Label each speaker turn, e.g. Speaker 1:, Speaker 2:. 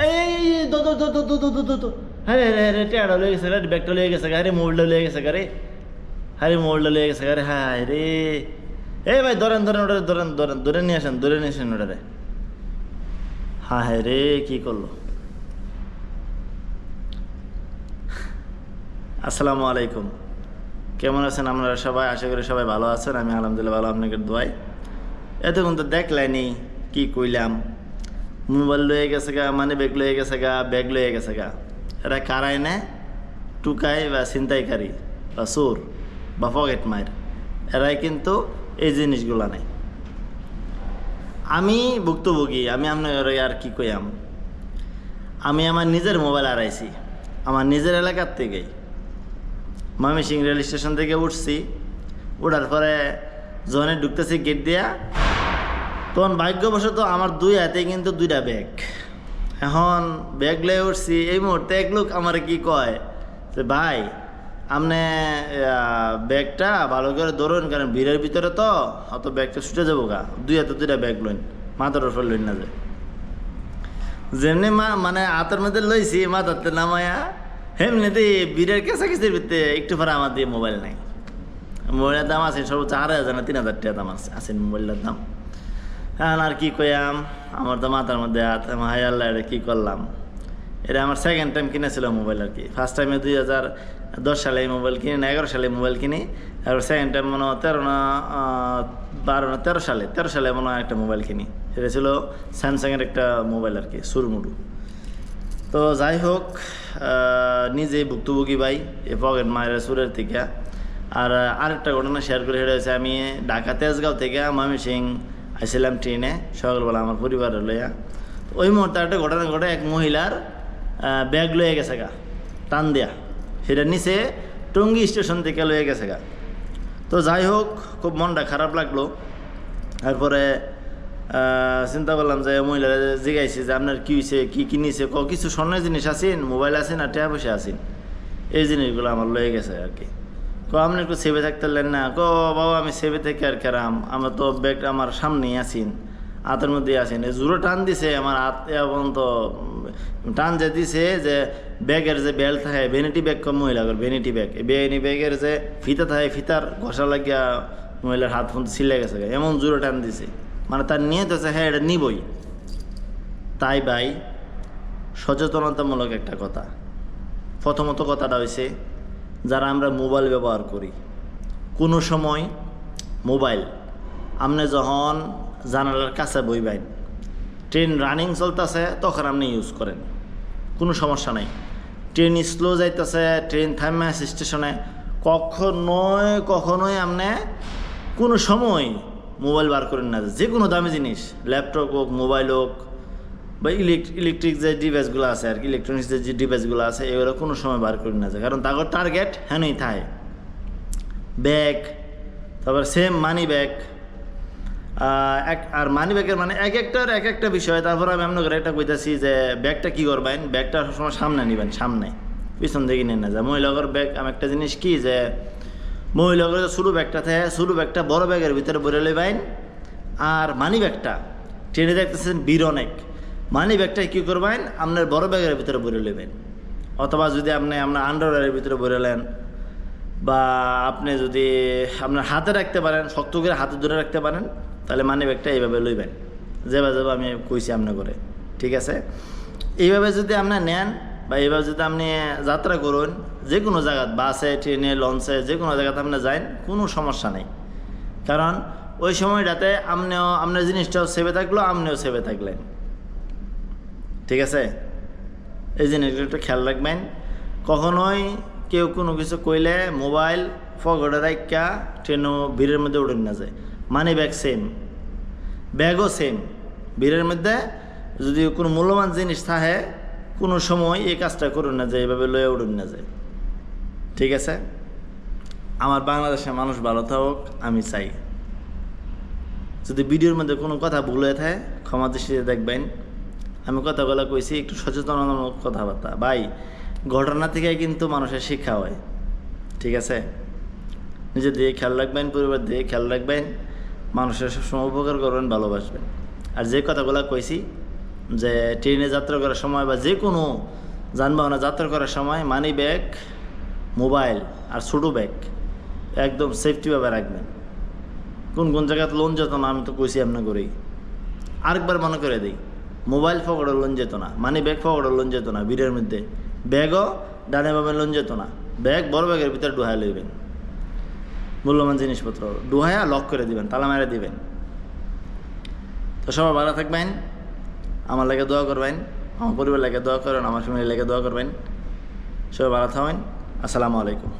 Speaker 1: এই দো দো দো দো দো দো দো দো লয়ে গেছে আরে ব্যাগটা লয়ে গেছে আরে মোল্ডটা লয়ে গেছে আরে আরে মোল্ডটা লয়ে গেছে আরে হায় রে। এই ভাই, ধরেন ধরেন ওটা ধরেন ধরেন, ধরে নিয়ে আসেন, ধরে নিয়ে আসেন ওটারে। হায় রে, কি করল? আসসালামু আলাইকুম। কেমন আছেন আপনারা সবাই? আশা করি সবাই ভালো আছেন। আমি আলহামদুলিল্লাহ ভালো আপনাকে দোয়াই এতক্ষণ তো দেখলেনি কি কইলাম। মোবাইল লয়ে গেছে গা মানে ব্যাগ লয়ে গেছে গা ব্যাগ লয়ে গেছে গা। এরা কারাই নে টুকাই বা ছিনতাইকারী বা চোর, বা পকেট মার এরাই কিন্তু এই জিনিসগুলো নেই আমি ভুক্তভোগী, আমি আপনার আর কি কইয়াম? আমি আমার নিজের মোবাইল হারাইছি, আমার নিজের এলাকার থেকেই ময়মনসিং রেল স্টেশন থেকে উঠছি, উঠার পরে জনে ঢুকতেছি গেট দিয়া তখন ভাগ্যবশত আমার দুই হাতে কিন্তু দুইটা ব্যাগ এখন ব্যাগ লয়ে উঠছি, এই মুহূর্তে এক লোক আমার কি কয় যে, ভাই আপনি ব্যাগটা ভালো করে ধরুন, কারণ ভিড়ের ভিতরে তো, অত ব্যাগটা ছুটে যাব গা। দুই হাতে দুইটা ব্যাগ লইন, মাথার উপর লইন না যেমনি মা মানে হাতের মধ্যে লইছি, মাথাতে নামায়া এমনিতে বীরের কেসা কেসির ভিতরে একটু পরে আমার দিয়ে মোবাইল নাই। মোবাইলের দাম আছে সর্বোচ্চ আড়াই হাজার না তিন হাজার টাকা দাম আছে আছে মোবাইলের দাম। হ্যাঁ আর কি কইয়াম? আমার তো মাথার মধ্যে হাত। হাই আল্লাহ, এটা কী করলাম? এটা আমার সেকেন্ড টাইম কিনেছিল মোবাইল আর কি। ফার্স্ট টাইমে দুই হাজার দশ সালে মোবাইল কিনি না এগারো সালে মোবাইল কিনি। আর সেকেন্ড টাইম মনে হয় তেরো না বারো না, তেরো সালে তেরো সালে মনে হয় একটা মোবাইল কিনি। সেটা ছিল স্যামসাংয়ের একটা মোবাইল আর কি, সুরমুডু। তো যাই হোক নিজেই ভুক্তভোগী ভাই এ পকেট মায়ের সুরের থেকে। আর আরেকটা ঘটনা শেয়ার করে সেটা হচ্ছে আমি ঢাকা, তেজগাঁও থেকে ময়মনসিং আসছিলাম ট্রেনে সকালবেলা আমার পরিবারের লইয়া, ওই মুহূর্তে একটা ঘটনা ঘটে, এক মহিলার ব্যাগ লয়ে গেছে গা, টান দেয়া। সেটা নিচে টঙ্গী স্টেশন থেকে লয়ে গেছে গা। তো যাই হোক, খুব মনটা খারাপ লাগল। তারপরে চিন্তা করলাম যে মহিলারা জিগাইছে যে আপনার কী হয়েছে কী কিনেছে, ক, কিছু স্বর্ণের জিনিস আছেন মোবাইল আছেন আর টাকা পয়সা আছেন এই জিনিসগুলো আমার লয়ে গেছে আর কি। ক, আপনি একটু সেভে থাকতে পারলেন না। ক, বাবা, আমি সেভে থেকে আর কেরাম আমার তো ব্যাগ আমার সামনেই আছেন, হাতের মধ্যে আছেন। এই জোরে টান দিছে আমার হাত এবং তো টান যে দিছে যে ব্যাগের যে বেল্ট থাকে ভেনিটি ব্যাগ কম মহিলাগর ভেনিটি ব্যাগ ভেনি ব্যাগের যে ফিতা থাকে, ফিতার ঘষা লাগিয়া মহিলার হাত ফোন ছিলে গেছে এমন জোরে টান দিছে। মানে তার নিয়ে তো হ্যাঁ এটা নিবই। তাই ভাই, সচেতনতামূলক একটা কথা। প্রথমত কথাটা হয়েছে যারা আমরা মোবাইল ব্যবহার করি। কোনো সময় মোবাইল। আপনি যখন জানালার কাছে বইবেন, ট্রেন রানিং চলতেছে, তখন আপনি ইউজ করেন। কোনো সমস্যা নাই। ট্রেন স্লো যাইতেছে, ট্রেন থামে স্টেশনে কখনোই কখনোই আপনি কোনো সময় মোবাইল বার করেন না। যে কোনো দামি জিনিস ল্যাপটপ হোক মোবাইল হোক বা ইলেকট্রিক যে ডিভাইসগুলো আছে আর কি ইলেকট্রনিক্স যে ডিভাইসগুলো আছে, এগুলো কোনো সময় বার করে না। যায় কারণ তাগর টার্গেট হ্যানই থাকে ব্যাগ তারপর সেম মানি ব্যাগ এক, আর মানি ব্যাগের মানে এক একটার এক একটা বিষয়। তারপর আমি আপনার একটা কইতাছি যে ব্যাগটা কী করবেন? ব্যাগটা সবসময় সামনে নিবেন, সামনে। পিছন দিকে নিয়ে না যায় মহিলাগর ব্যাগ আমি একটা জিনিস কি যে মহিলাগর ছোটো ব্যাগটা থাকে, ছোটো ব্যাগটা বড় ব্যাগের ভিতরে ভরে লইবেন। আর মানি ব্যাগটা ট্রেনে দেখতেছেন বীর অনেক মানি ব্যাগটা কী করবেন? আপনার বড় ব্যাগের ভিতরে ভরে নেবেন। অথবা যদি আপনি আপনার আন্ডারওয়্যারের ভিতরে ভরে নেন, বা আপনি যদি আপনার হাতে রাখতে পারেন, শক্ত করে হাতে ধরে রাখতে পারেন, তাহলে মানি ব্যাগটা এইভাবে লইবেন। যেভাবে যেভাবে আমি কইছি আপনার করে ঠিক আছে? এইভাবে যদি আপনি নেন, বা এইভাবে যদি আপনি যাত্রা করুন যে কোনো জায়গায় বাসে ট্রেনে লঞ্চে যে কোনো জায়গাতে আপনি যান কোনো সমস্যা নেই। কারণ ওই সময়টাতে আপনিও, আপনার জিনিসটাও সেভে থাকল, আপনিও সেভে থাকলেন। ঠিক আছে? এই জিনিসগুলো একটু খেয়াল রাখবেন, কখনোই কেউ কোনো কিছু কইলে মোবাইল ফগড়ে রাখা ট্রেনও ভিড়ের মধ্যে উঠে না যায় মানি ব্যাগ সেম ব্যাগও সেম ভিড়ের মধ্যে যদি কোনো মূল্যবান জিনিস থাকে, কোনো সময় এই কাজটা করুন না যায় এভাবে লয়ে উঠুন না যায় ঠিক আছে? আমার বাংলাদেশের মানুষ ভালো থাকুক, আমি চাই। যদি ভিডিওর মধ্যে কোনো কথা ভুল হয়ে থাকে, ক্ষমা দৃষ্টিতে দেখবেন। আমি কথাগুলো কইছি, একটু সচেতনতামূলক কথাবার্তা। ভাই, ঘটনা থেকে কিন্তু মানুষের শিক্ষা হয়, ঠিক আছে? নিজের দিয়ে খেয়াল রাখবেন পরিবার দিয়ে খেয়াল রাখবেন, মানুষের সবসময় উপকার করবেন, ভালোবাসবেন। আর যে কথাগুলো কইছি, যে ট্রেনে যাত্রা করার সময় বা যে কোনো যানবাহনে যাত্রা করার সময় মানি ব্যাগ মোবাইল আর ছোটো ব্যাগ একদম সেফটিভাবে রাখবেন। কোন কোন জায়গাতে লোন যেত না আমি তো কইছি আপনার করেই আরেকবার মনে করে দিই মোবাইল ফকড়ে লোন যেত না মানি ব্যাগ ফকড়ে লোন যেত না ভিড়ের মধ্যে। ব্যাগও ডানে বামে লোন যেত না। ব্যাগ বড় ব্যাগের ভিতরে ডুহাই লইবেন। মূল্যবান জিনিসপত্র ডুহাইয়া লক করে দিবেন, তালা মেরে দিবেন। তো সবাই ভালো থাকবেন, আমার লাগে দোয়া করবেন, আমার পরিবার লাগে দোয়া করেন, আমার ফ্যামিলি লাগে দোয়া করবেন। সবাই ভালো থাকবেন, আসসালামু আলাইকুম।